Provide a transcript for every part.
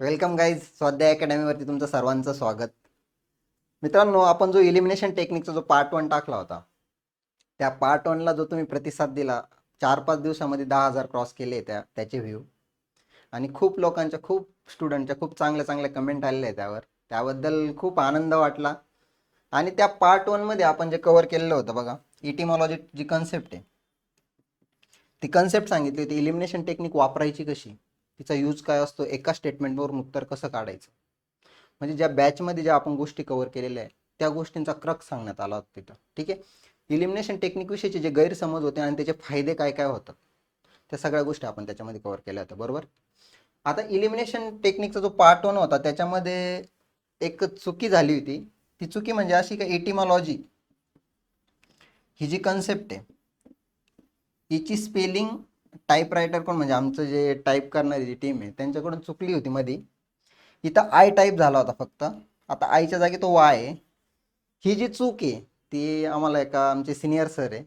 Welcome guys स्वाध्याय अकॅडमीवरती तुमचं सर्वांचं स्वागत. मित्रांनो आपण जो इलिमिनेशन टेक्निकचा जो पार्ट वन टाकला होता त्या पार्ट वनला जो तुम्ही प्रतिसाद दिला चार पाच दिवसामध्ये दहा हजार क्रॉस केले त्या त्याचे व्ह्यू आणि खूप लोकांच्या खूप स्टुडंटच्या खूप चांगल्या चांगल्या कमेंट आलेल्या आहे त्यावर. त्याबद्दल खूप आनंद वाटला. आणि त्या पार्ट वनमध्ये आपण जे कव्हर केलेलं होतं बघा इटिमॉलॉजी जी कन्सेप्ट आहे. ती कन्सेप्ट सांगितली होती इलिमिनेशन टेक्निक वापरायची कशी? तिचा यूज काय असतो? एका स्टेटमेंटवरून उत्तर कसं काढायचं? म्हणजे ज्या बॅचमध्ये ज्या आपण गोष्टी कव्हर केलेल्या आहे त्या गोष्टींचा क्रक सांगण्यात आला होता तिथं. ठीक आहे? इलिमिनेशन टेक्निकविषयीचे जे गैरसमज होते आणि त्याचे फायदे काय काय होतात त्या सगळ्या गोष्टी आपण त्याच्यामध्ये कव्हर केल्या होत्या. बरोबर? आता इलिमिनेशन टेक्निकचा जो पार्ट वन होता त्याच्यामध्ये एक चुकी झाली होती. ती चुकी म्हणजे अशी का एटिमॉलॉजी ही जी कन्सेप्ट आहे हिची स्पेलिंग टाईपरायटर कोण म्हणजे आमचं जे टाईप करणारी जी टीम आहे त्यांच्याकडून चुकली होती मध्ये इथं आय टाईप झाला होता फक्त. आता आयच्या जागी तो वाय आहे. ही जी चूक आहे ती आम्हाला एका आमचे सिनियर सर आहे.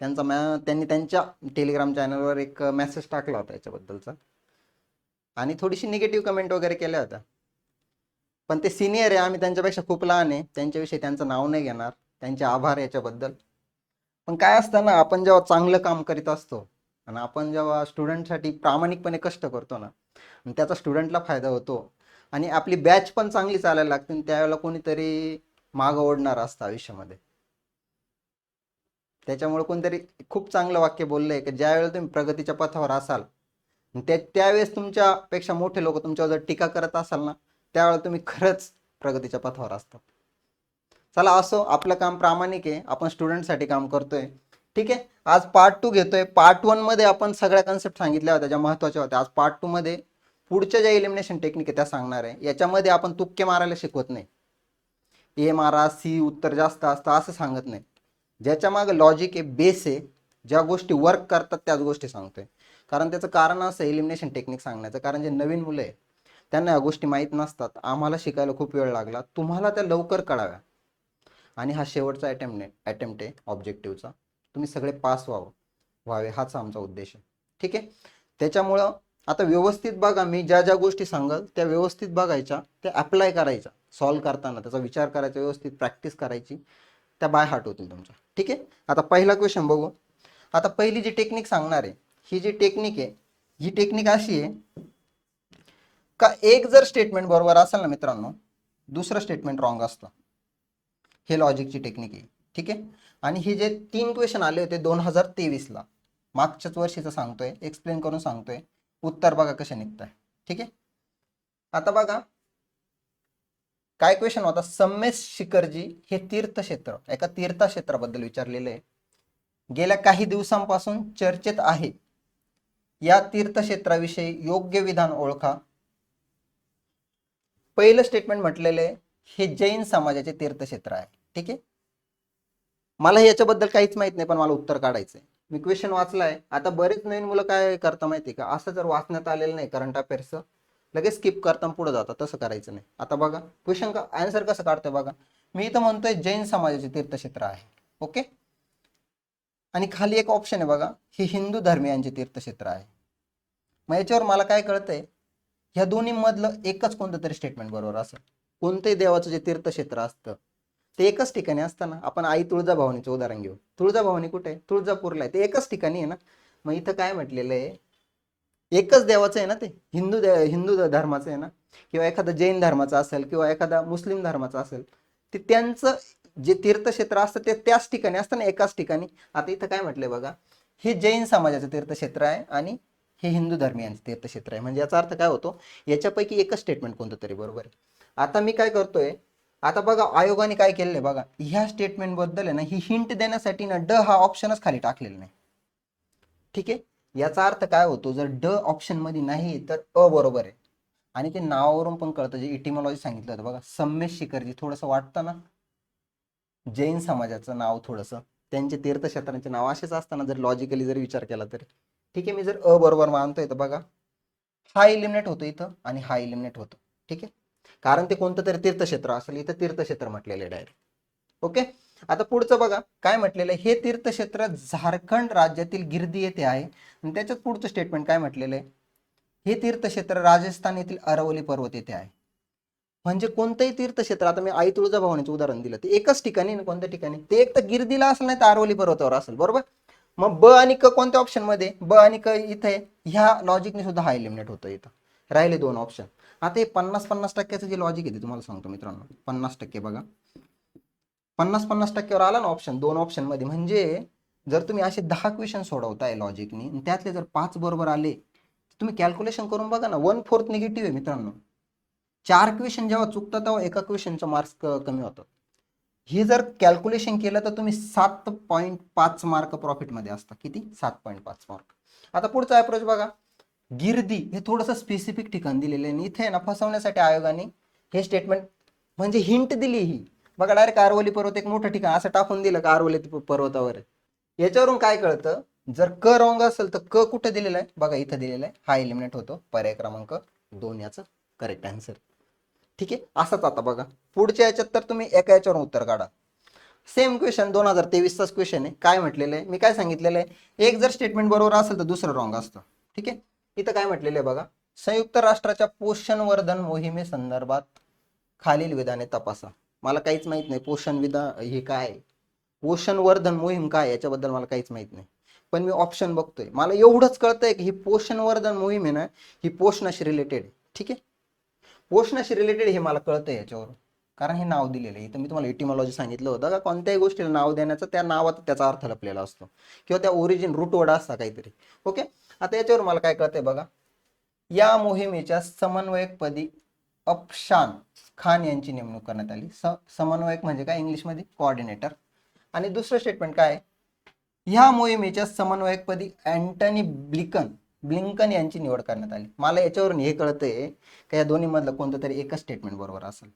त्यांचा मॅ त्यांनी त्यांच्या टेलिग्राम चॅनलवर एक मेसेज टाकला होता याच्याबद्दलचा. आणि थोडीशी निगेटिव्ह कमेंट वगैरे केल्या होत्या. पण ते सिनियर आहे आम्ही त्यांच्यापेक्षा खूप लहान आहे. त्यांच्याविषयी त्यांचं नाव नाही घेणार. त्यांचे आभार याच्याबद्दल. पण काय असतं ना आपण जेव्हा चांगलं काम करीत असतो आणि आपण जेव्हा स्टुडंटसाठी प्रामाणिकपणे कष्ट करतो ना त्याचा स्टुडंटला फायदा होतो. आणि आपली बॅच पण चांगली चालायला लागते आणि त्यावेळेला कोणीतरी माग ओढणार असतं आयुष्यामध्ये. त्याच्यामुळे कोणतरी खूप चांगलं वाक्य बोललंय की ज्यावेळेला तुम्ही प्रगतीच्या पथावर असाल त्या त्यावेळेस तुमच्यापेक्षा मोठे लोक तुमच्यावर जर टीका करत असाल ना त्यावेळेला तुम्ही खरंच प्रगतीच्या पथावर असतात चला असो आपलं काम प्रामाणिक आहे आपण स्टुडंटसाठी काम करतोय. ठीक आहे? आज पार्ट टू घेतोय. पार्ट वनमध्ये आपण सगळ्या कन्सेप्ट सांगितल्या होत्या ज्या महत्त्वाच्या होत्या. आज पार्ट टू मध्ये पुढच्या ज्या इलिमिनेशन टेक्निक आहे त्या सांगणार आहे. याच्यामध्ये आपण तुक्के मारायला शिकवत नाही. ए मारा सी उत्तर जास्त असतं असं सांगत नाही. ज्याच्या मागे लॉजिक आहे बेस आहे ज्या गोष्टी वर्क करतात त्याच गोष्टी सांगतोय. कारण त्याचं कारण असं इलिमिनेशन टेक्निक सांगण्याचं. कारण जे नवीन मुलं आहे त्यांना या गोष्टी माहीत नसतात. आम्हाला शिकायला खूप वेळ लागला. तुम्हाला त्या लवकर कळाव्या. आणि हा शेवटचा अटेम्प्ट अटेम्प्ट आहे ऑब्जेक्टिव्हचा तुम्ही सगळे पास व्हावं. व्हावे हाच आमचा उद्देश आहे. ठीक आहे? त्याच्यामुळं आता व्यवस्थित बघा मी ज्या ज्या गोष्टी सांगाल त्या व्यवस्थित बघायच्या त्या अप्लाय करायच्या. सॉल्व करताना त्याचा विचार करायचा व्यवस्थित प्रॅक्टिस करायची त्या बाय हार्ट होतील तुमच्या. ठीक आहे? आता पहिला क्वेश्चन बघू. आता पहिली जी टेक्निक सांगणार आहे ही जी टेक्निक आहे ही टेक्निक अशी आहे का एक जर स्टेटमेंट बरोबर असेल ना मित्रांनो दुसरं स्टेटमेंट रॉंग असतं. हे लॉजिकची टेक्निक आहे. ठीक आहे? आणि हे जे तीन क्वेश्चन आले होते दोन हजार तेवीसला मागच्याच वर्षीचं सांगतोय एक्सप्लेन करून सांगतोय. उत्तर बघा कसे निघत आहे ठीक आहे? आता बघा. काय क्वेश्चन होता? सम्मेश शिखरजी हे तीर्थक्षेत्र एका तीर्थक्षेत्राबद्दल विचारलेलं आहे. गेल्या काही दिवसांपासून चर्चेत आहे. या तीर्थक्षेत्राविषयी योग्य विधान ओळखा. पहिलं स्टेटमेंट म्हटलेलं आहे हे जैन समाजाचे तीर्थक्षेत्र आहे. ठीक आहे? मला याच्याबद्दल काहीच माहीत नाही पण मला उत्तर काढायचंय. मी क्वेश्चन वाचलाय. आता बरेच नवीन मुलं काय करता माहिती का? असं जर वाचण्यात आलेलं नाही करंट अफेअर्सचं लगेच स्किप करता पुढे जातात तसं करायचं नाही. आता बघा क्वेश्चन का आन्सर कसं काढतोय बघा. मी इथं म्हणतोय जैन समाजाचे तीर्थक्षेत्र आहे. ओके? आणि खाली एक ऑप्शन आहे बघा हे हिंदू धर्मियांचे तीर्थक्षेत्र आहे. मग याच्यावर मला काय कळतंय ह्या दोन्ही मधलं एकच कोणतं तरी स्टेटमेंट बरोबर असेल. कोणतंही देवाचं जे तीर्थक्षेत्र असतं ते एकच ठिकाणी असताना आपण आई तुळजाभवानीचं उदाहरण घेऊ. तुळजाभवानी कुठे? आहे तुळजापूरला आहे. ते एकच ठिकाणी आहे ना? मग इथं काय म्हटलेलं आहे? एकच देवाचं आहे ना ते? हिंदू दे हिंदू धर्माचं आहे ना? किंवा एखादा जैन धर्माचं असेल किंवा एखादा मुस्लिम धर्माचा असेल ते त्यांचं जे तीर्थक्षेत्र असतं ते त्याच ठिकाणी असतं ना एकाच ठिकाणी. आता इथं काय म्हटलंय बघा? हे जैन समाजाचं तीर्थक्षेत्र आहे आणि हे हिंदू धर्मियांचं तीर्थक्षेत्र आहे. म्हणजे याचा अर्थ काय होतो? याच्यापैकी एकच स्टेटमेंट कोणतं तरी बरोबर आहे. आता मी काय करतोय? आता बघा आयोगाने काय केलेलं आहे बघा ह्या स्टेटमेंटबद्दल आहे ना ही हिंट देण्यासाठी ना ड हा ऑप्शनच खाली टाकलेला नाही. ठीक आहे? याचा अर्थ काय होतो जर ड ऑप्शनमध्ये नाही तर अ बरोबर आहे. आणि ते नावावरून पण कळतं जे इटिमॉलॉजी सांगितलं होतं बघा सम्मेश शिखरजी थोडंसं वाटतं ना? जैन समाजाचं नाव थोडंसं त्यांचे तीर्थक्षेत्रांचे नाव असेच असताना जर लॉजिकली जर विचार केला तर. ठीक आहे? मी जर अ बरोबर मानतोय तर बघा हा इलिमिनेट होतो इथं आणि हा इलिमिनेट होतो. ठीक आहे? कारण ते कोणतं तरी तीर्थक्षेत्र असेल इथं तीर्थक्षेत्र म्हटलेलं आहे डायरेक्ट ओके आता पुढचं बघा काय म्हटलेलं आहे? हे तीर्थक्षेत्र झारखंड राज्यातील गिरदी येथे आहे. आणि त्याच्यात पुढचं स्टेटमेंट काय म्हटलेलं आहे? हे तीर्थक्षेत्र राजस्थान येथील अरवली पर्वत येथे आहे. म्हणजे कोणतंही तीर्थक्षेत्र आता मी आई तुळजाभवानीचं उदाहरण दिलं ते एकच ठिकाणी ना कोणत्या ठिकाणी? ते एक तर गिरदीला असेल नाही तर अरवली पर्वतावर असेल बरोबर? मग ब आणि क कोणत्या ऑप्शनमध्ये ब आणि क इथे ह्या लॉजिकने सुद्धा हा एलिमिनेट होतं इथं. राहिले दोन ऑप्शन आता हे पन्नास पन्नास टक्क्याचं जे लॉजिक आहे ते तुम्हाला सांगतो मित्रांनो. पन्नास टक्के बघा. पन्नास पन्नास टक्क्यावर आला ना ऑप्शन दोन ऑप्शनमध्ये. म्हणजे जर तुम्ही असे दहा क्वेश्चन सोडवताय लॉजिकनी आणि त्यातले जर पाच बरोबर आले तुम्ही कॅल्क्युलेशन करून बघा ना वन फोर्थ निगेटिव्ह आहे मित्रांनो. चार क्वेश्चन जेव्हा चुकतात तेव्हा एका क्वेश्चनचं मार्क्स कमी होतात. हे जर कॅल्क्युलेशन केलं तर तुम्ही सात पॉईंट पाच मार्क प्रॉफिटमध्ये असता. किती? सात पॉईंट पाच मार्क आता पुढचा अप्रोच बघा. गिरदी हे थोडंसं स्पेसिफिक ठिकाण दिलेलं आहे. आणि इथे आहे ना फसवण्यासाठी आयोगाने हे स्टेटमेंट म्हणजे हिंट दिली ही. बघा डायरेक्ट आरवली पर्वत एक मोठं ठिकाण असं टाकून दिलं का आरवली पर्वतावर. याच्यावरून काय कळतं? जर क रॉंग असेल तर क कुठं दिलेलं आहे? बघा इथं दिलेलं आहे. हा एलिमिनेट होतो. पर्याय क्रमांक दोन याचं करेक्ट आन्सर ठीक आहे? असंच आता बघा. पुढच्या याच्यात तर तुम्ही एका याच्यावर उत्तर काढा. सेम क्वेश्चन दोन हजार तेवीसचाच क्वेश्चन आहे. काय म्हटलेलं आहे? मी काय सांगितलेलं आहे? एक जर स्टेटमेंट बरोबर असेल तर दुसरं रॉंग असतं. ठीक आहे? इथं काय म्हटलेलं आहे बघा? संयुक्त राष्ट्राच्या पोषणवर्धन मोहिमेसंदर्भात खालील विधाने तपासा. मला काहीच माहीत नाही पोषण विधान हे काय पोषण पोषणवर्धन मोहीम काय याच्याबद्दल मला काहीच माहीत नाही. पण मी ऑप्शन बघतोय. मला एवढंच कळतंय की ही पोषणवर्धन मोहीम आहे ना ही पोषणाशी रिलेटेड ठीक आहे? पोषणाशी रिलेटेड हे मला कळतंय याच्यावर कारण हे नाव दिलेलं आहे. इथं मी तुम्हाला इटिमॉलॉजी सांगितलं होतं का? कोणत्याही गोष्टीला नाव देण्याचं त्या नावात त्याचा अर्थ लपलेला असतो. किंवा त्या ओरिजिन रूट वर्ड असता काहीतरी. ओके आता याच्यावर मला काय कळतंय बघा. या मोहिमेच्या समन्वयकपदी अफशान खान यांची नेमणूक करण्यात आली. स समन्वयक म्हणजे काय? इंग्लिशमध्ये कोऑर्डिनेटर आणि दुसरं स्टेटमेंट काय? ह्या मोहिमेच्या समन्वयकपदी अँटनी ब्लिकन ब्लिंकन यांची निवड करण्यात आली. मला याच्यावरून हे कळतंय का या दोन्ही मधलं कोणतं तरी एकच स्टेटमेंट बरोबर असेल.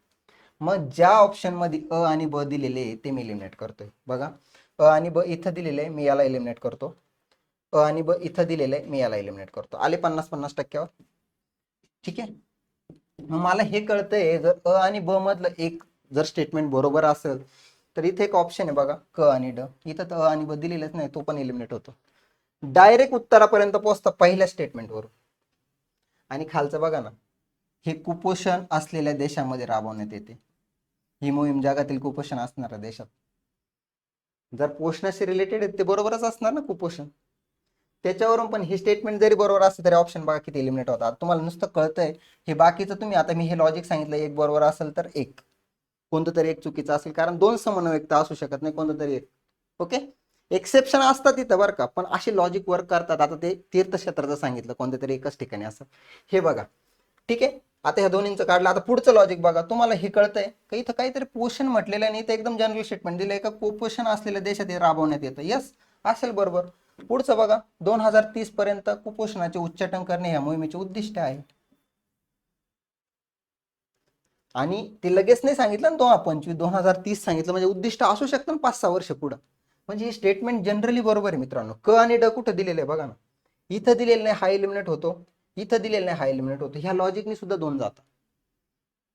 मग ज्या ऑप्शनमध्ये अ आणि ब दिलेले आहे ते मी इलिमिनेट करतोय. बघा. अ आणि ब इथं दिलेलं आहे मी याला एलिमिनेट करतो. अ आणि ब इथं दिलेलं आहे. मी याला एलिमिनेट करतो. आले पन्नास पन्नास टक्क्यावर. ठीक आहे? मग मला हे कळतंय जर अ आणि ब मधलं एक जर स्टेटमेंट बरोबर असेल तर इथे एक ऑप्शन आहे बघा क आणि ड. इथं तर अ आणि ब दिलेलंच नाही तो पण एलिमिनेट होतो. डायरेक्ट उत्तरापर्यंत पोहोचता पहिल्या स्टेटमेंटवर आणि खालचं बघा ना हे कुपोषण असलेल्या देशामध्ये राबवण्यात येते. ही मोहीम जगातील कुपोषण असणाऱ्या देशात. जर पोषणाशी रिलेटेड आहे ते बरोबरच असणार ना कुपोषण? त्याच्यावरून पण हे स्टेटमेंट जरी बरोबर असतं तरी ऑप्शन बघा किती एलिमिनेट होतात. तुम्हाला नुसतं कळतंय हे बाकीचं तुम्ही आता मी हे लॉजिक सांगितलं एक बरोबर असेल तर एक. कोणतं तरी एक चुकीचं असेल कारण दोन समन्वयकता असू शकत नाही कोणतं तरी एक. ओके एक्सेप्शन असतात तिथं बरं का पण असे लॉजिक वर्क करतात. आता ते तीर्थक्षेत्राचं सांगितलं कोणत्या तरी एकच ठिकाणी असं. हे बघा. ठीक आहे? आता ह्या दोन्हींचं काढलं. आता पुढचं लॉजिक बघा. तुम्हाला हे कळतंय का? इथं काहीतरी पोषण म्हटलेलं नाही तर एकदम जनरल स्टेटमेंट दिलंय का? कुपोषण असलेल्या देशात हे राबवण्यात येतं. यस असेल बरोबर. पुढचं बघा दोन हजार तीस पर्यंत कुपोषणाचे उच्चाटन करणे ह्या मोहिमेचे उद्दिष्ट आहे. आणि ते लगेच नाही सांगितलं ना दोन पंचवीस दोन हजार तीस सांगितलं म्हणजे उद्दिष्ट असू शकतं पाच सहा वर्ष पुढं. म्हणजे हे स्टेटमेंट जनरली बरोबर आहे मित्रांनो. क आणि ड कुठं दिलेलं आहे बघा ना. इथं दिलेलं नाही हा एलिमिनेट होतो. इथं दिलेलं नाही हा एलिमिनेट होतो. ह्या लॉजिकनी सुद्धा दोन जातात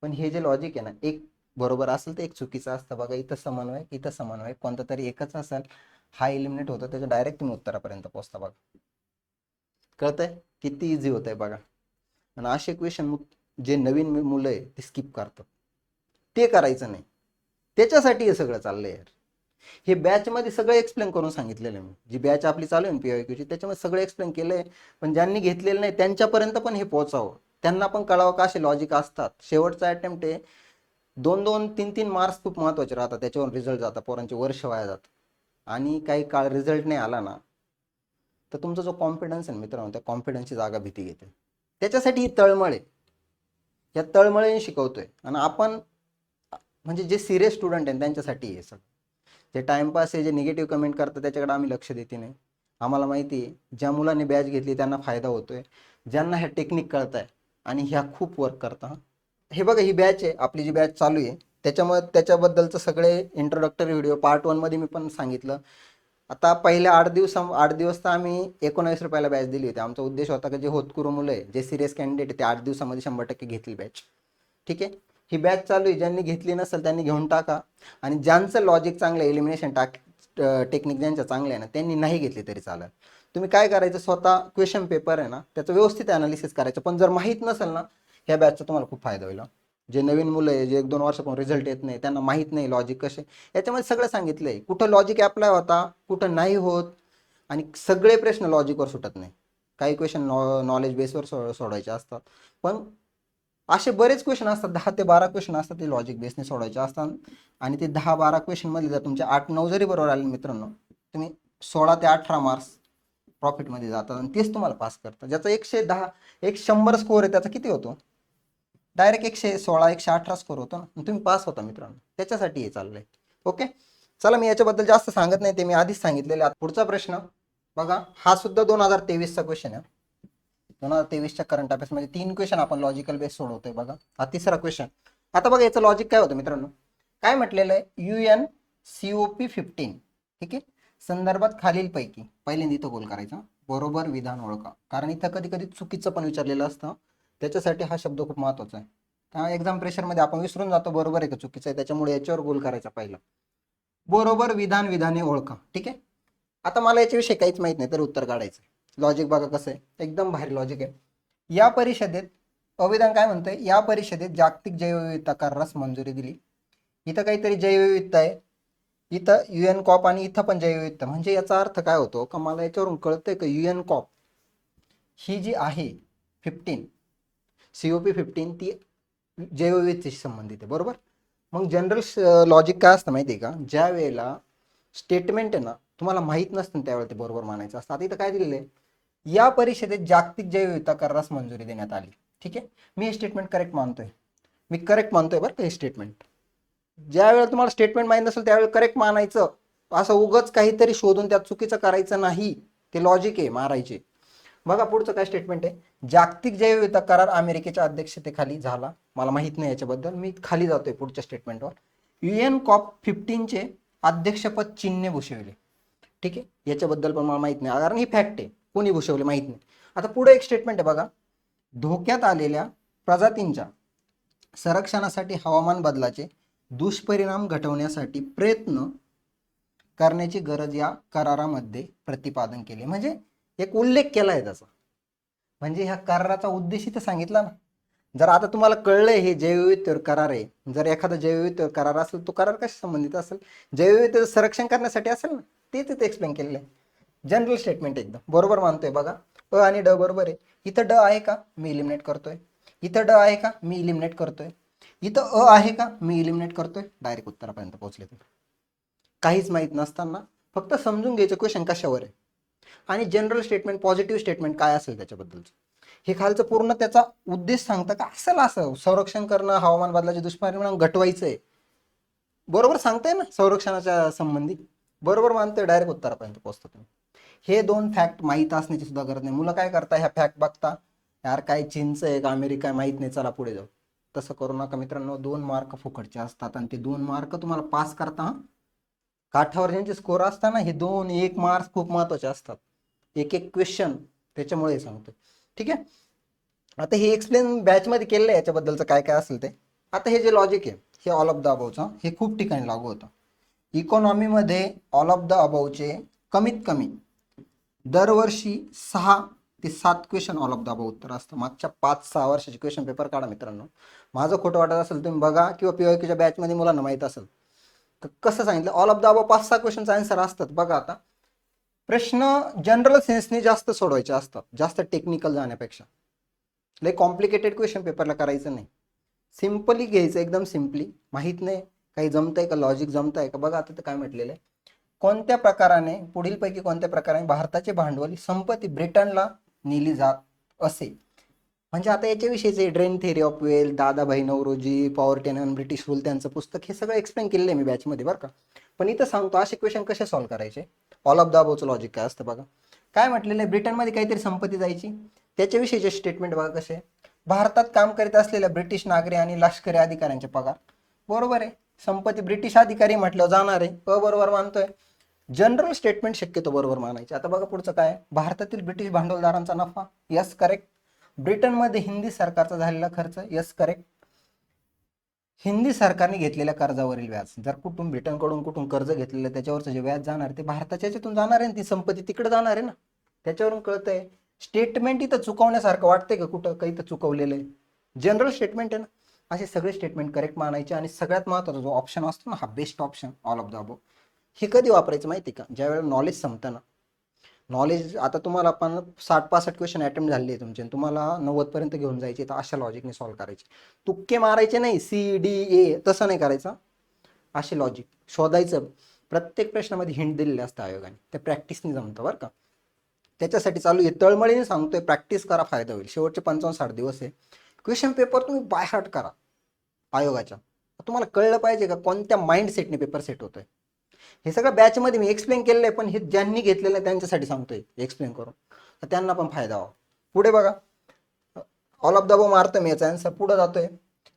पण हे जे लॉजिक आहे ना एक बरोबर असेल तर एक चुकीचं असतं. बघा इथं समन्वय इथं समन्वय कोणतं तरी एकच असेल. हा एलिमिनेट होतो त्याच्या डायरेक्ट तुम्ही उत्तरापर्यंत पोहोचता बघा. कळतंय? किती इझी होत आहे बघा. आणि असे क्वेश्चन जे नवीन मुलं आहे ते स्किप करतात. ते करायचं नाही. त्याच्यासाठी हे सगळं चाललंय यार. हे बॅचमध्ये सगळं एक्सप्लेन करून सांगितलेलं आहे मी. जी बॅच आपली चालू आहे ना पीआयक्यूची त्याच्यामध्ये सगळं एक्सप्लेन केलंय. पण ज्यांनी घेतलेलं नाही त्यांच्यापर्यंत पण हे पोहोचावं. त्यांना पण कळावं का असे लॉजिक असतात? शेवटचा अटेम्प्ट आहे. दोन दोन तीन तीन मार्क्स खूप महत्त्वाचे राहतात. त्याच्यावर रिझल्ट जातात. पोरांचे वर्ष वाया जातात. आणि काही काळ रिझल्ट नाही आला ना तर तुमचा जो कॉन्फिडन्स आहे मित्रांनो त्या कॉन्फिडन्सची जागा भीती घेते. त्याच्यासाठी ही तळमळ आहे. या तळमळीने शिकवतोय. आणि आपण म्हणजे जे सिरियस स्टुडंट आहेत त्यांच्यासाठी हे सगळं. जे टाइमपास आहे जे निगेटिव्ह कमेंट करतात त्याच्याकडे आम्ही लक्ष देते नाही. आम्हाला माहिती आहे ज्या मुलांनी बॅच घेतली त्यांना फायदा होतोय. ज्यांना ह्या टेक्निक कळत आहे आणि ह्या खूप वर्क करता. हे बघा ही बॅच आहे. आपली जी बॅच चालू आहे त्याच्यामुळे त्याच्याबद्दलचं सगळे इंट्रोडक्टरी व्हिडिओ पार्ट वनमध्ये मी पण सांगितलं. आता पहिल्या आठ दिवस आठ दिवस तर आम्ही एकोणावीस रुपयाला बॅच दिली होती. आमचा उद्देश होता की जे होतकुरू मुलं आहे जे सिरियस कॅन्डिडेट आहे ते आठ दिवसामध्ये शंभर टक्के घेतली बॅच ठीक आहे? ही बॅच चालू आहे. ज्यांनी घेतली नसेल त्यांनी घेऊन टाका. आणि ज्यांचं लॉजिक चांगलं आहे एलिमिनेशन टाक टेक्निक ज्यांच्या चांगलं आहे ना त्यांनी नाही घेतली तरी चालेल. तुम्ही काय करायचं? स्वतः क्वेश्चन पेपर आहे ना त्याचं व्यवस्थित अनालिसिस करायचं. पण जर माहीत नसेल ना ह्या बॅचचा तुम्हाला खूप फायदा होईल जे नवीन मुलं आहे जे एक दोन वर्षापासून रिझल्ट येत नाही त्यांना माहीत नाही लॉजिक कसे. याच्यामध्ये सगळं सांगितलंय. कुठं लॉजिक अप्लाय होता कुठं नाही होत आणि सगळे प्रश्न लॉजिकवर सुटत नाही. काही क्वेश्चन नॉ नॉलेज बेसवर सो सोडायचे असतात. पण असे बरेच क्वेश्चन असतात दहा ते बारा क्वेश्चन असतात ते लॉजिक बेसने सोडायचे असतात. आणि ते दहा बारा क्वेश्चनमध्ये जर तुमचे आठ नऊ जरी बरोबर आले मित्रांनो तुम्ही सोळा ते अठरा मार्क्स प्रॉफिटमध्ये जातात आणि तेच तुम्हाला पास करतात. ज्याचा एकशे दहा एक शंभर स्कोअर आहे त्याचा किती होतो? डायरेक्ट एकशे सोळा एकशे अठरा स्कोर होतो ना. आणि तुम्ही पास होता मित्रांनो. त्याच्यासाठी हे चाललंय. ओके चला मी याच्याबद्दल जास्त सांगत नाही. ते मी आधीच सांगितलेले आहे. पुढचा प्रश्न बघा. हा सुद्धा दोन हजार तेवीसचा क्वेश्चन आहे. दोन हजार तेवीसच्या करंट अफेअर्स म्हणजे तीन क्वेश्चन आपण लॉजिकल बेस सोडवतोय बघा. हा तिसरा क्वेश्चन आता बघा याचं लॉजिक काय होतं मित्रांनो? काय म्हटलेलं आहे? यू एन सीओपी फिफ्टीन ठीक आहे? संदर्भात खालीलपैकी पहिल्यांदा इथं गोल करायचा बरोबर विधान ओळखा. कारण इथं कधी कधी चुकीचं पण विचारलेलं असतं. त्याच्यासाठी हा शब्द खूप महत्त्वाचा आहे. त्या एक्झाम प्रेशरमध्ये आपण विसरून जातो बरोबर आहे का चुकीचं आहे? त्याच्यामुळे याच्यावर गोल करायचा पहिला. बरोबर विधान विधाने ओळखा ठीक आहे? आता मला याच्याविषयी काहीच माहीत नाही तर उत्तर काढायचं लॉजिक बघा कसं आहे. एकदम भारी लॉजिक आहे. या परिषदेत अविधान काय म्हणतंय? या परिषदेत जागतिक जैवविविधता करारास मंजुरी दिली. इथं काहीतरी जैवविविधता आहे. इथं युएन कॉप आणि इथं पण जैवविविधता. म्हणजे याचा अर्थ काय होतो? का मला याच्यावरून कळतंय का युएन कॉप ही जी आहे fifteen C O P fifteen ती जैवविधतेशी संबंधित आहे बरोबर? मग जनरल लॉजिक काय असतं माहिती आहे का? ज्या वेळेला स्टेटमेंट आहे ना तुम्हाला माहीत नसतं त्यावेळेला ते बरोबर मानायचं असतं. आता इथं काय दिलेलं आहे? या परिषदेत जागतिक जैवविधता करारास मंजुरी देण्यात आली. ठीक आहे? मी हे स्टेटमेंट करेक्ट मानतोय. मी करेक्ट मानतोय बरं का हे स्टेटमेंट ज्या वेळेला तुम्हाला स्टेटमेंट माहीत नसेल त्यावेळेला करेक्ट मानायचं. असं उगच काहीतरी शोधून त्यात चुकीचं करायचं नाही. ते लॉजिक आहे मारायचे. बघा पुढचं काय स्टेटमेंट आहे. जागतिक जैवविविधता करार अमेरिकेच्या अध्यक्षतेखाली झाला. मला माहीत नाही याच्याबद्दल. मी खाली जातोय पुढच्या स्टेटमेंटवर युएन कॉप फिफ्टीनचे अध्यक्षपद चीनने भूषविले. ठीक आहे? याच्याबद्दल पण मला माहीत नाही. कारण ही फॅक्ट आहे. कोणी भूषवले माहीत नाही. आता पुढे एक स्टेटमेंट आहे बघा. धोक्यात आलेल्या प्रजातींच्या संरक्षणासाठी हवामान बदलाचे दुष्परिणाम घटवण्यासाठी प्रयत्न करण्याची गरज या करारामध्ये प्रतिपादन केले. म्हणजे एक उल्लेख केला आहे त्याचा. म्हणजे ह्या कराराचा उद्देश इथं सांगितला ना. जर आता तुम्हाला कळलंय हे जैवविविधतेवर करार आहे. जर एखादा जैवविविधतेवर करार असेल तो करार कशा संबंधित असेल? जैवविविधतेचं संरक्षण करण्यासाठी असेल ना? ते तिथे एक्सप्लेन केलेलं आहे. जनरल स्टेटमेंट एकदम. बरोबर मानतोय बघा. अ आणि ड बरोबर आहे. इथं ड आहे का? मी इलिमिनेट करतोय. इथं ड आहे का? मी इलिमिनेट करतोय. इथं अ आहे का? मी इलिमिनेट करतोय. डायरेक्ट उत्तरापर्यंत पोहोचले तुम्ही काहीच माहीत नसताना फक्त समजून घ्यायचं क्वेश्चन कशावर आहे. आणि जनरल स्टेटमेंट पॉझिटिव्ह स्टेटमेंट काय असेल त्याच्याबद्दलचं? हे खालचं पूर्ण त्याचा उद्देश सांगतं का? असेल असं. संरक्षण करणं हवामान बदलाचे दुष्परिणाम घटवायचं आहे बरोबर सांगताय ना संरक्षणाच्या संबंधित बरोबर मानतोय डायरेक्ट उत्तरापर्यंत पोहोचतो तुम्ही. हे दोन फॅक्ट माहीत असण्याची सुद्धा गरज नाही. मुलं काय करता ह्या फॅक्ट बघता. यार काय चीनचं आहे का? अमेरिका माहीत नाही. चला पुढे जाऊ. तसं करू नका मित्रांनो. दोन मार्क फुकटचे असतात आणि ते दोन मार्क तुम्हाला पास करता काठावर ज्यांचे स्कोर असताना हे दोन एक मार्क्स खूप महत्त्वाचे असतात. एक एक क्वेश्चन त्याच्यामुळे हे सांगतो ठीक आहे? आता हे एक्सप्लेन बॅचमध्ये केलेलं आहे याच्याबद्दलचं काय काय असेल ते. आता हे जे लॉजिक आहे हे ऑल ऑफ द अबावचं हे खूप ठिकाणी लागू होतं. इकॉनॉमीमध्ये ऑल ऑफ द अबावचे कमीत कमी दरवर्षी सहा ते सात question all of the above उत्तर असतं. मागच्या पाच सहा वर्षाचे क्वेश्चन पेपर काढा मित्रांनो. माझं खोटं वाटत असेल तुम्ही बघा किंवा पीओकेच्या बॅचमध्ये मुलांना माहीत असेल. तर कसं सांगितलं? ऑल ऑफ द अबाव पाच सहा क्वेश्चनचा आन्सर असतात. बघा आता. प्रश्न जनरल सेन्सने जास्त सोडवायचे असतात. जास्त टेक्निकल जाण्यापेक्षा. लय कॉम्प्लिकेटेड क्वेश्चन पेपरला करायचं नाही. सिम्पली घ्यायचं एकदम सिम्पली माहीत नाही. काही जमतंय का? लॉजिक जमतंय का? बघा आता तर काय म्हटलेलं आहे. कोणत्या प्रकाराने पुढीलपैकी कोणत्या प्रकाराने भारताचे भांडवली संपत्ती ब्रिटनला नेली जात असे? म्हणजे आता याच्याविषयीचे drain theory of wealth Dadabhai Naoroji poverty British rule त्यांचं पुस्तक हे सगळं एक्सप्लेन केलेलं आहे मी बॅचमध्ये बरं का. पण इथं सांगतो असे क्वेश्चन कसे सॉल्व्ह करायचे? ऑल ऑफ द अबोचं लॉजिक काय असतं बघा. काय म्हटलेलं आहे? ब्रिटनमध्ये काहीतरी संपत्ती जायची. त्याच्याविषयीचे स्टेटमेंट बघा कसे. भारतात काम करीत असलेल्या ब्रिटिश नागरी आणि लष्करी अधिकाऱ्यांचे पगार. बरोबर आहे. संपत्ती ब्रिटिश अधिकारी म्हटलं जाणार आहे. अ बरोबर मानतोय. जनरल स्टेटमेंट शक्यतो बरोबर मानायचे. आता बघा पुढचं काय भारतातील ब्रिटिश भांडवलदारांचा नफा. यस करेक्ट ब्रिटनमध्ये हिंदी सरकारचा झालेला खर्च यस करेक्ट हिंदी सरकारने घेतलेल्या कर्जावरील व्याज जर कुठून ब्रिटनकडून कुठून कर्ज घेतलेलं त्याच्यावरचं जे व्याज जाणार ते भारताच्या याच्यातून जाणार आहे ना ती संपत्ती तिकडे जाणार आहे ना. त्याच्यावरून कळतंय. स्टेटमेंट इथं चुकवण्यासारखं वाटतंय का कुठं? काही तर चुकवलेलं आहे. जनरल स्टेटमेंट आहे ना. असे सगळे स्टेटमेंट करेक्ट मानायचे आणि सगळ्यात महत्त्वाचा जो ऑप्शन असतो ना हा best option all of the above हे कधी वापरायचं माहिती का? ज्यावेळेला नॉलेज संपतं ना नॉलेज आता तुम्हाला पण साठ पासष्ट क्वेश्चन अटेम्प्ट झाले आहे तुमचे. तुम्हाला नव्वद पर्यंत घेऊन जायचे तर अशा लॉजिकने सॉल्व्ह करायचे. तुक्के मारायचे नाही. सी डी ए तसं नाही करायचं. असे लॉजिक शोधायचं. प्रत्येक प्रश्नामध्ये हिंट दिलेले असतं आयोगाने. त्या प्रॅक्टिसने जमतं बरं का. त्याच्यासाठी चालू आहे. तळमळीने सांगतोय. प्रॅक्टिस करा. फायदा होईल. शेवटचे पंचावन्न साठ दिवस आहे. क्वेश्चन पेपर तुम्ही बाय हार्ट करा. आयोगाच्या. तुम्हाला कळलं पाहिजे का? कोणत्या माइंडसेटने पेपर सेट होतोय? हे सगळं बॅचमध्ये मी एक्सप्लेन केलेलं आहे पण हे ज्यांनी घेतलेलं आहे त्यांच्यासाठी सांगतोय एक्सप्लेन करून. तर त्यांना पण फायदा व्हावा. पुढे बघा. ऑल ऑफ द मारतो मी याचा आन्सर पुढे जातोय.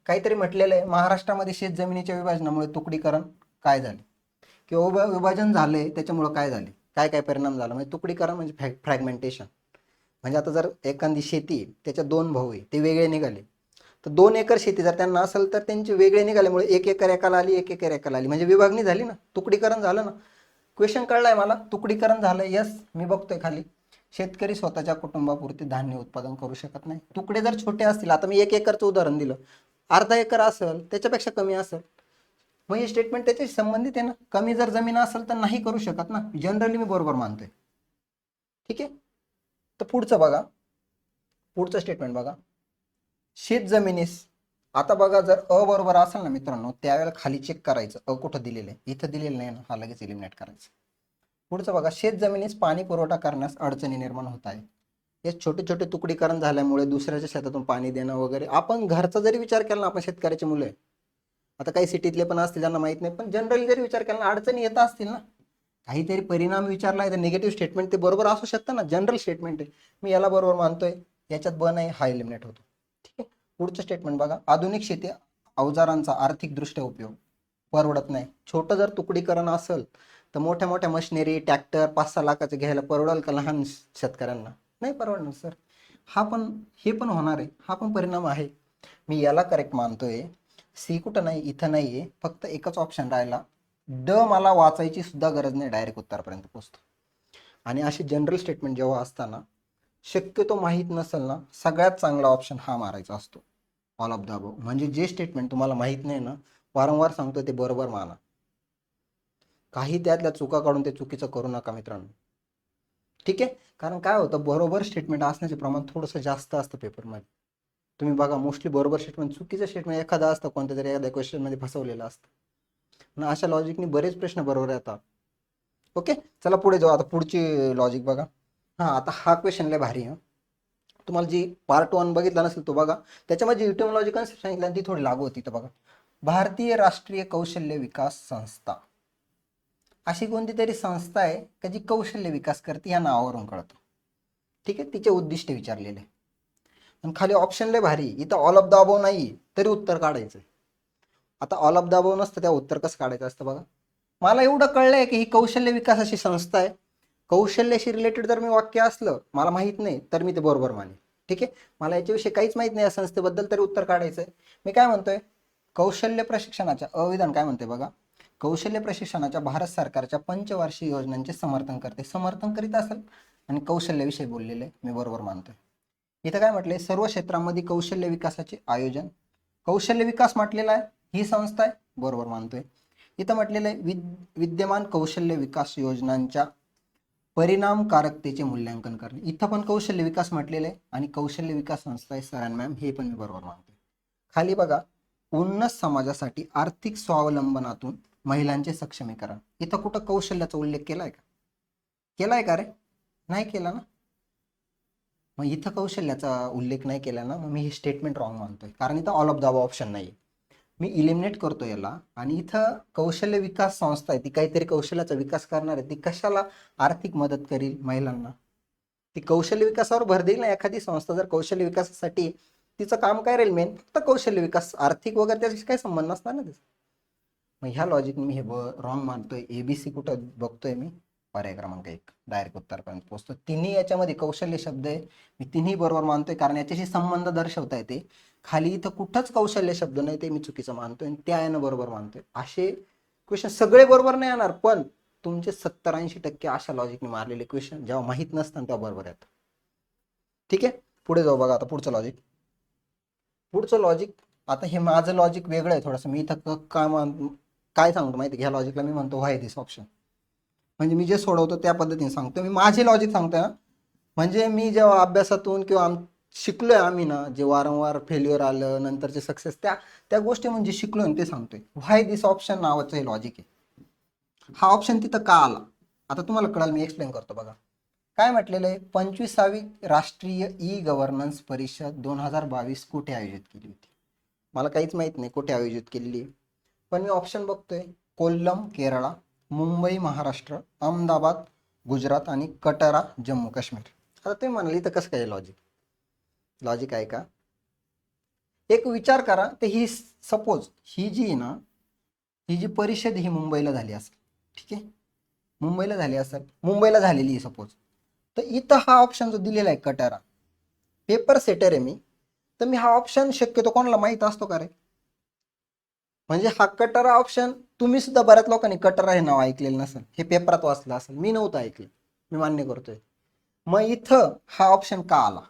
काहीतरी म्हटलेलं आहे. महाराष्ट्रामध्ये शेत जमिनीच्या विभाजनामुळे तुकडीकरण काय झाले? किंवा विभाजन झालंय त्याच्यामुळं काय झाले? काय काय परिणाम झाला? म्हणजे तुकडीकरण म्हणजे फ्रॅगमेंटेशन म्हणजे आता जर एखादी शेती त्याच्या त्याच्यात दोन भाऊ आहे ते वेगळे निघाले. तर दोन एकर शेती जर त्यांना असेल तर त्यांचे वेगळे निघाल्यामुळे एक एकर एकाला आली एक एकर एकाला आली. म्हणजे विभागणी झाली ना. तुकडीकरण झालं ना. क्वेश्चन कळलाय मला. तुकडीकरण झालं यस मी बघतोय खाली. शेतकरी स्वतःच्या कुटुंबापुरती धान्य उत्पादन करू शकत नाही. तुकडे जर छोटे असतील आता मी एक एकरचं उदाहरण दिलं. अर्धा एकर असेल त्याच्यापेक्षा कमी असेल. मग हे स्टेटमेंट त्याच्याशी संबंधित आहे ना. कमी जर जमीन असेल तर नाही करू शकत ना. जनरली मी बरोबर मानतोय. ठीक आहे? तर पुढचं बघा. पुढचं स्टेटमेंट बघा. शेत जमिनीस आता बघा जर अ बरोबर असेल ना मित्रांनो त्यावेळेला खाली चेक करायचं. अ कुठं दिलेलं आहे? इथं दिलेलं नाही ना. हा लगेच एलिमिनेट करायचं. पुढचं बघा शेत जमिनीस पाणी पुरवठा करण्यास अडचणी निर्माण होत आहे हे छोटे छोटे तुकडीकरण झाल्यामुळे दुसऱ्याच्या शेतातून पाणी देणं वगैरे. आपण घरचा जरी विचार केला ना आपण शेतकऱ्याचे मुलं आहे. आता काही सिटीतले पण असतील त्यांना माहीत नाही. पण जनरली जरी विचार केला ना अडचणी येत असतील ना. काहीतरी परिणाम विचारला आहे तर निगेटिव्ह स्टेटमेंट ते बरोबर असू शकतं ना. जनरल स्टेटमेंट आहे. मी याला बरोबर मानतोय. याच्यात बन आहे हा एलिमिनेट होतो. ठीक आहे पुढचं स्टेटमेंट बघा. आधुनिक शेती अवजारांचा आर्थिकदृष्ट्या उपयोग. परवडत नाही. छोटं जर तुकडीकरण असेल तर मोठ्या मोठ्या मशिनरी ट्रॅक्टर पाच सहा लाखाचं घ्यायला परवडेल का लहान शेतकऱ्यांना? नाही परवडणार सर हा पण हे पण होणार आहे. हा पण परिणाम आहे. मी याला करेक्ट मानतोय. सी कुठं नाही इथं नाही आहे फक्त एकच ऑप्शन राहिला. ड मला वाचायची सुद्धा गरज नाही. डायरेक्ट उत्तरापर्यंत पोचतो. आणि अशी जनरल स्टेटमेंट जेव्हा असताना शक्यतो माहीत नसेल ना सगळ्यात चांगला ऑप्शन हा मारायचा असतो. ऑल ऑफ द अबो म्हणजे जे स्टेटमेंट तुम्हाला माहीत नाही ना वारंवार सांगतो ते बरोबर माना. काही त्यातल्या चुका काढून ते चुकीचं करू नका मित्रांनो. ठीक आहे? कारण काय होतं बरोबर स्टेटमेंट असण्याचे प्रमाण थोडंसं जास्त असतं पेपरमध्ये तुम्ही बघा मोस्टली बरोबर स्टेटमेंट चुकीचं स्टेटमेंट एखादा असतं कोणत्या तरी एखाद्या क्वेश्चनमध्ये फसवलेलं असतं. अशा लॉजिकनी बरेच प्रश्न बरोबर येतात. ओके चला पुढे जाऊ. आता पुढची लॉजिक बघा. हां आता हा क्वेश्चन लय भारी आहे तुम्हाला जी पार्ट वन बघितला नसेल तो बघा. त्याच्यामध्ये जी इटोमॉलॉजी कन्सेप्ट सांगितलं ती थोडी लागू होती तर बघा. भारतीय राष्ट्रीय कौशल्य विकास संस्था. अशी कोणती तरी संस्था आहे का जी कौशल्य विकास करते या नावावरून कळतं. ठीक आहे? तिचे उद्दिष्ट विचारलेले. आणि खाली ऑप्शन लय भारी इथं ऑल ऑफ द अबो नाही तरी उत्तर काढायचं आता ऑल ऑफ द अबो नसतं त्या उत्तर कसं काढायचं असतं बघा? मला एवढं कळलंय की ही कौशल्य विकास अशी संस्था आहे. कौशल्याशी रिलेटेड जर मी वाक्य असलं मला माहीत नाही तर मी ते बरोबर माने ठीक आहे? मला याच्याविषयी काहीच माहीत नाही या संस्थेबद्दल तरी उत्तर काढायचं आहे मी काय म्हणतोय? कौशल्य प्रशिक्षणाच्या अविधान काय म्हणते बघा? कौशल्य प्रशिक्षणाच्या भारत सरकारच्या पंचवार्षिक योजनांचे समर्थन करते. समर्थन करीत असेल आणि कौशल्याविषयी बोललेले मी बरोबर मानतोय. इथं काय म्हटले सर्व क्षेत्रांमध्ये कौशल्य विकासाचे आयोजन. कौशल्य विकास म्हटलेला आहे. ही संस्था आहे. बरोबर मानतोय. इथं म्हटलेलं आहे विद विद्यमान कौशल्य विकास योजनांच्या परिणामकारकतेचे मूल्यांकन करणे. इथं पण कौशल्य विकास म्हटलेलं आहे आणि कौशल्य विकास संस्था आहे सरान. मॅम हे पण मी बरोबर मानतोय. खाली बघा उन्नत समाजासाठी आर्थिक स्वावलंबनातून महिलांचे सक्षमीकरण. इथं कुठं कौशल्याचा उल्लेख केलाय का? केलाय का रे? नाही केला ना? मग इथं कौशल्याचा उल्लेख नाही केला ना? मग मी हे स्टेटमेंट रॉंग मानतोय. कारण इथं ऑल ऑफ द ऑप्शन नाही मी इलिमिनेट करतो याला. आणि इथं कौशल्य विकास संस्था आहे. ती काहीतरी कौशल्याचा विकास करणार आहे. ती कशाला आर्थिक मदत करील महिलांना? ती कौशल्य विकासावर भर देईल ना? एखादी संस्था जर कौशल्य विकासासाठी तिचं काम काय राहील मेन फक्त कौशल्य विकास. आर्थिक वगैरे त्याच्याशी काही संबंध नसणार ना त्याचा. मग ह्या लॉजिक मी हे ब रॉंग मानतोय. एबीसी कुठं बघतोय मी? पर्याय क्रमांक एक. डायरेक्ट उत्तरपर्यंत पोहोचतो. तिन्ही याच्यामध्ये कौशल्य शब्द आहे. मी तिन्ही बरोबर मानतोय. कारण याच्याशी संबंध दर्शवता येते. खाली इथं कुठंच कौशल्य शब्द नाही ते मी चुकीचं मानतोय आणि त्या यानं बरोबर मानतोय. असे क्वेश्चन सगळे बरोबर नाही येणार पण तुमचे सत्तर ऐंशी टक्के अशा लॉजिकने मारलेले क्वेश्चन जेव्हा माहीत नसताना तेव्हा बरोबर येतात ठीक आहे? पुढे जाऊ बघा आता पुढचं लॉजिक पुढचं लॉजिक आता हे माझं लॉजिक वेगळं आहे थोडंसं. मी इथं काय मान- काय सांगतो माहिती आहे? ह्या लॉजिकला मी म्हणतो व्हाय दिस ऑप्शन म्हणजे मी जे सोडवतो त्या पद्धतीने सांगतो मी माझे लॉजिक सांगतोय ना म्हणजे मी जेव्हा अभ्यासातून किंवा आम शिकलोय आम्ही ना जे वारंवार फेल्युअर आलं नंतरचे सक्सेस त्या त्या गोष्टी म्हणजे शिकलोय ना ते सांगतोय. व्हाय दिस ऑप्शन नावाचं हे लॉजिक आहे. हा ऑप्शन तिथं का आला? आता तुम्हाला कळाल मी एक्सप्लेन करतो बघा. काय म्हटलेलं आहे? पंचवीसावी राष्ट्रीय ई गव्हर्नन्स परिषद दोन हजार बावीस कुठे आयोजित केली होती? मला काहीच माहीत नाही कुठे आयोजित केलेली आहे. पण मी ऑप्शन बघतोय. कोल्लम केरळा मुंबई महाराष्ट्र अहमदाबाद गुजरात आणि कटरा जम्मू काश्मीर. आता तुम्ही म्हणाल इथं कसं काय लॉजिक लॉजिक आहे का? एक विचार करा तर ही सपोज ही जी आहे ना ही जी परिषद ही मुंबईला झाली असेल ठीक आहे? मुंबईला झाली असेल मुंबईला झालेली आहे सपोज तर इथं हा ऑप्शन जो दिलेला आहे कटारा पेपर सेटर आहे मी तर मी हा ऑप्शन शक्यतो कोणाला माहीत असतो का रे? म्हणजे हा कटारा ऑप्शन तुम्ही सुद्धा बऱ्याच लोकांनी कटारा हे नाव ऐकलेलं नसेल हे पेपरात वाचलं असेल मी नव्हतं ऐकलं मी मान्य करतोय. मग इथं हा ऑप्शन का आला?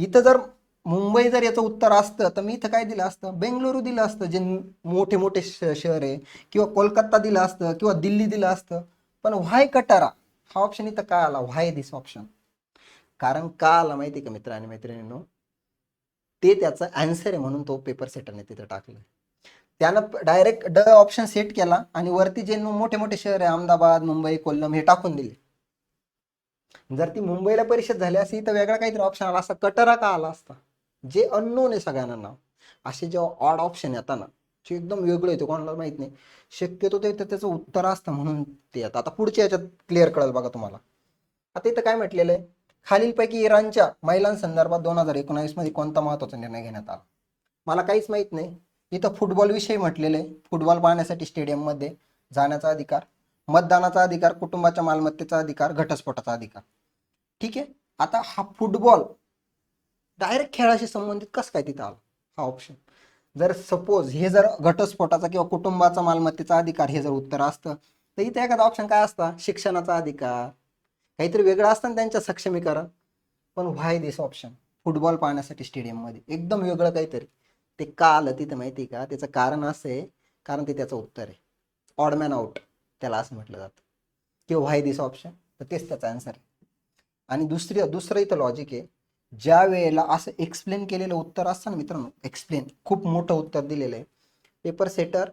इथं जर मुंबई जर याचं उत्तर असतं तर मी इथं काय दिलं असतं? बेंगलुरू दिलं असतं जे मोठे मोठे श- शहर आहे किंवा कोलकाता दिलं असतं किंवा दिल्ली दिलं असतं. पण व्हाय कटारा हा ऑप्शन इथं का आला? व्हाय दिस ऑप्शन कारण का आला माहिती आहे का मित्र आणि मैत्रिणींनो? ते त्याचं अँसर आहे म्हणून तो पेपर सेटरने तिथं टाकलं. त्यानं डायरेक्ट ड ऑप्शन सेट केला आणि वरती जे मोठे मोठे शहर आहे अहमदाबाद मुंबई कोल्लम हे टाकून दिले. जर ती मुंबईला परिषद झाली असती तर वेगळा काहीतरी ऑप्शन आला असता कटरा का आला असता? जे अननोन आहे सगळ्यांना नाव. असे जेव्हा ऑड ऑप्शन येतात ना ते एकदम वेगळं येतो कोणाला माहीत नाही. शक्यतो ते तर त्याचं उत्तर असतं म्हणून ते येतं आता पुढच्या याच्यात क्लिअर कळेल बघा तुम्हाला. आता इथं काय म्हटलेलं आहे? खालीलपैकी इराणच्या महिलांसंदर्भात दोन हजार एकोणावीसमध्ये कोणता महत्त्वाचा निर्णय घेण्यात आला? मला काहीच माहीत नाही. इथं फुटबॉल विषयी म्हटलेलं आहे. फुटबॉल पाहण्यासाठी स्टेडियममध्ये जाण्याचा अधिकार. मतदानाचा अधिकार कुटुंबाच्या मालमत्तेचा अधिकार घटस्फोटाचा अधिकार. ठीक आहे? आता हा फुटबॉल डायरेक्ट खेळाशी संबंधित कसं काय तिथं आला? हा ऑप्शन जर सपोज हे जर घटस्फोटाचा किंवा कुटुंबाचा मालमत्तेचा अधिकार हे जर उत्तर असतं तर इथे एखादा ऑप्शन काय असता? शिक्षणाचा अधिकार. काहीतरी वेगळं असतं ना त्यांच्या सक्षमीकरण. पण व्हाय दिस ऑप्शन फुटबॉल पाहण्यासाठी स्टेडियममध्ये एकदम वेगळं काहीतरी. ते का आलं तिथं माहिती आहे का? त्याचं कारण असं आहे कारण ते त्याचं उत्तर आहे. ऑडमॅन आउट त्याला असं म्हटलं जातं. किंवा व्हाय दिस ऑप्शन तर तेच त्याचा आन्सर आहे. आणि दुसरी दुसरं इथं लॉजिक आहे. ज्या वेळेला असं एक्सप्लेन केलेलं उत्तर असतं ना मित्रांनो एक्सप्लेन खूप मोठं उत्तर दिलेलं आहे. पेपर सेटर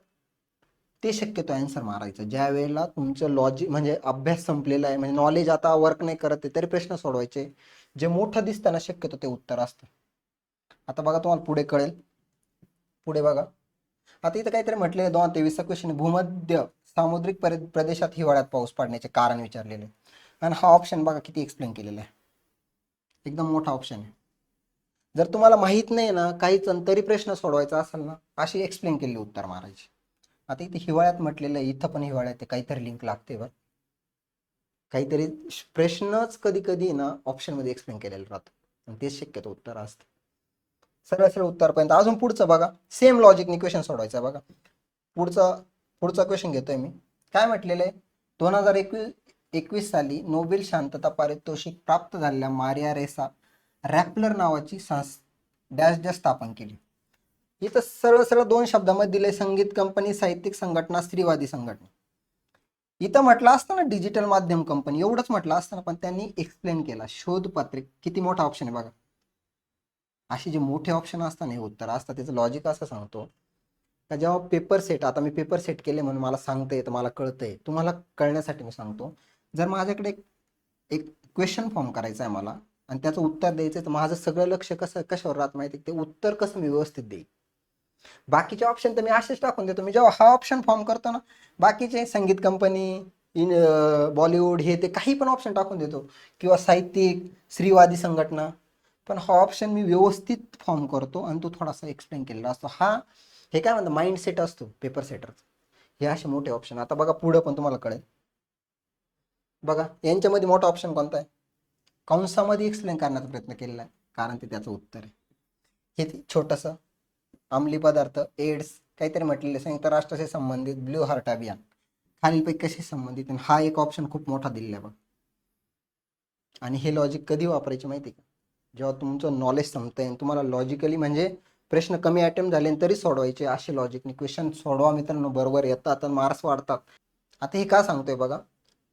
ते शक्यतो आन्सर मारायचं. ज्या वेळेला तुमचं लॉजिक म्हणजे अभ्यास संपलेला आहे म्हणजे नॉलेज आता वर्क नाही करत आहे तरी प्रश्न सोडवायचे. जे मोठं दिसतं ना शक्यतो ते उत्तर असतं. आता बघा तुम्हाला पुढे कळेल. पुढे बघा. आता इथं काहीतरी म्हटलेलं दोन तेवीसचा क्वेश्चन भूमध्य सामुद्रिक प्रदेशात हिवाळ्यात पाऊस पडण्याचे कारण विचारलेले. आणि हा ऑप्शन बघा किती एक्सप्लेन केलेला आहे. एकदम मोठा ऑप्शन आहे. जर तुम्हाला माहीत नाही ना काहीच अंतरी तरी प्रश्न सोडवायचा असेल ना अशी एक्सप्लेन केलेली उत्तर मारायची. आता इथे हिवाळ्यात म्हटलेलं आहे इथं पण हिवाळ्यात काहीतरी लिंक लागते बरं. काहीतरी प्रश्नच कधी कधी ना ऑप्शनमध्ये एक्सप्लेन केलेलं राहतं. आणि तेच शक्यतो उत्तर असतं. सरळ सरळ उत्तरपर्यंत. अजून पुढचं बघा. सेम लॉजिकने क्वेश्चन सोडवायचं बघा. पुढचा पुढचा क्वेश्चन घेतोय मी. काय म्हटलेलं आहे? दोन हजार एकवीस एकवीस साली नोबेल शांतता पारितोषिक प्राप्त झालेल्या मारिया रेसा रॅपलर नावाची संस डॅश डॅश स्थापन केली. इथं सरळ सरळ दोन शब्दामध्ये दिले संगीत कंपनी साहित्यिक संघटना स्त्रीवादी संघटना. इथं म्हटलं असतं ना डिजिटल माध्यम कंपनी एवढंच म्हटलं असतं ना पण त्यांनी एक्सप्लेन केला शोध पत्रिक किती मोठा ऑप्शन आहे बघा. असे जे मोठे ऑप्शन असतात ना हे उत्तर असतात त्याचं लॉजिक असं सांगतो. का जेव्हा पेपर सेट आता मी पेपर सेट केले म्हणून मला सांगता येतं मला कळतंय. तुम्हाला कळण्यासाठी मी सांगतो. जर माझ्याकडे एक क्वेश्चन फॉर्म करायचा आहे मला आणि त्याचं उत्तर द्यायचं आहे तर माझं सगळं लक्ष कसं कशावर राहत माहिती आहे? ते उत्तर कसं मी व्यवस्थित देईल बाकीचे ऑप्शन तर मी असेच टाकून देतो. मी जेव्हा हा ऑप्शन फॉर्म करतो ना बाकीचे संगीत कंपनी इन बॉलिवूड हे ते काही पण ऑप्शन टाकून देतो. किंवा साहित्यिक स्त्रीवादी संघटना. पण हा ऑप्शन मी व्यवस्थित फॉर्म करतो आणि तो थोडासा एक्सप्लेन केलेला असतो. हा हे काय म्हणतं माइंडसेट असतो पेपर सेटरचा हे असे मोठे ऑप्शन आता बघा पुढं पण तुम्हाला कळेल. बघा यांच्यामध्ये मोठा ऑप्शन कोणता आहे? कंसामध्ये एक्सप्लेन करण्याचा प्रयत्न केलेला आहे. कारण ते त्याचं उत्तर आहे. हे ते छोटंसं अंमली पदार्थ एड्स काहीतरी म्हटलेले संयुक्त राष्ट्राशी संबंधित ब्ल्यू हार्ट अभियान. खालीलपैकी कशी संबंधित? हा एक ऑप्शन खूप मोठा दिलेला आहे बघा. आणि हे लॉजिक कधी वापरायचे माहिती आहे का? जेव्हा तुमचं नॉलेज संपतंय आणि तुम्हाला लॉजिकली म्हणजे प्रश्न कमी अटेम्प्ट झाले आणि तरी सोडवायचे असे लॉजिकने क्वेश्चन सोडवा मित्रांनो बरोबर येतात आणि मार्क्स वाढतात. आता हे का सांगतोय बघा?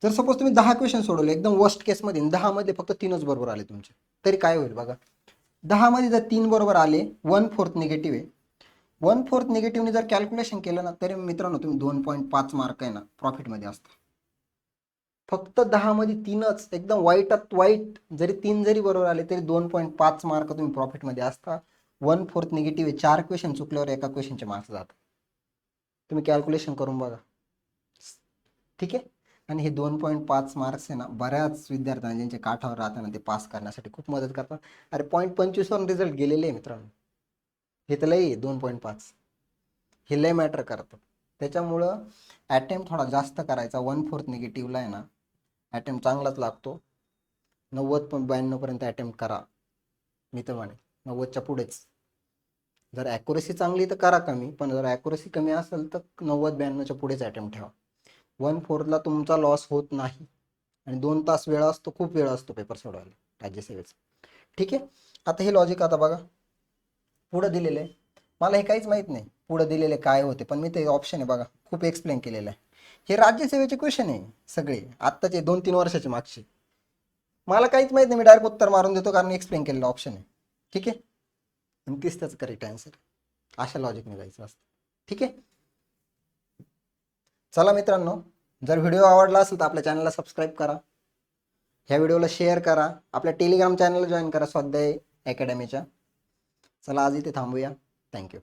जर सपोज तुम्ही दहा क्वेश्चन सोडवले एकदम वर्स्ट केसमध्ये दहामध्ये फक्त तीनच बरोबर आले तुमचे तरी काय होईल बघा? दहामध्ये जर तीन बरोबर आले वन फोर्थ निगेटिव्ह आहे. वन फोर्थ निगेटिव्हने जर कॅल्क्युलेशन केलं ना तरी मित्रांनो तुम्ही दोन पॉईंट पाच मार्क आहे ना प्रॉफिटमध्ये असता. फक्त दहामध्ये तीनच एकदम वाईटात वाईट जरी तीन जरी बरोबर आले तरी दोन पॉईंट पाच मार्क तुम्ही प्रॉफिटमध्ये असता. वन फोर्थ निगेटिव्ह आहे. चार क्वेश्चन चुकल्यावर एका क्वेश्चनचे मार्क्स जातात. तुम्ही कॅल्क्युलेशन करून बघा. ठीक आहे? आणि हे दोन पॉईंट पाच मार्क्स आहे ना बऱ्याच विद्यार्थ्यांना ज्यांचे काठावर राहताना ते पास करण्यासाठी खूप मदत करतात. अरे पॉईंट पंचवीसवरून रिझल्ट गेलेले आहे मित्रांनो. हे तर लई दोन पॉईंट पाच. हे लय मॅटर करतं. त्याच्यामुळं अटेम्प्ट थोडा जास्त करायचा. वन फोर्थ निगेटिव्हला आहे ना अटेम्प्ट चांगलाच लागतो. नव्वद पण ब्याण्णवपर्यंत अटेम्प्ट करा. मी तर म्हणे नव्वदच्या पुढेच. जर ॲक्युरेसी चांगली तर करा कमी पण जर ॲक्युरेसी कमी असेल तर नव्वद ब्याण्णवच्या पुढेच अटेम्प्ट ठेवा. वन फोर्थला तुमचा लॉस होत नाही. आणि दोन तास वेळ असतो खूप वेळ असतो पेपर सोडवायला राज्यसेवेचा ठीक आहे? आता हे लॉजिक आता बघा. पुढं दिलेलं आहे. मला हे काहीच माहीत नाही. पुढं दिलेले काय होते पण मी ते ऑप्शन आहे बघा. खूप एक्सप्लेन केलेलं आहे. हे राज्यसेवेचे क्वेश्चन आहे सगळे. आत्ताचे दोन तीन वर्षाचे मागचे. मला काहीच माहीत नाही. मी डायरेक्ट उत्तर मारून देतो कारण एक्सप्लेन केलेलं ऑप्शन आहे. ठीक आहे? आणि तीच त्याचं करेक्ट आन्सर अशा लॉजिकने जायचं असतं. ठीक आहे? चला मित्रांनो जर व्हिडिओ आवडला असेल तर आपल्या चॅनलला सबस्क्राईब करा. ह्या व्हिडिओला शेअर करा. आपल्या टेलिग्राम चॅनलला जॉईन करा स्वाध्याय अकॅडमीच्या चला आज इथे थांबूया. थँक्यू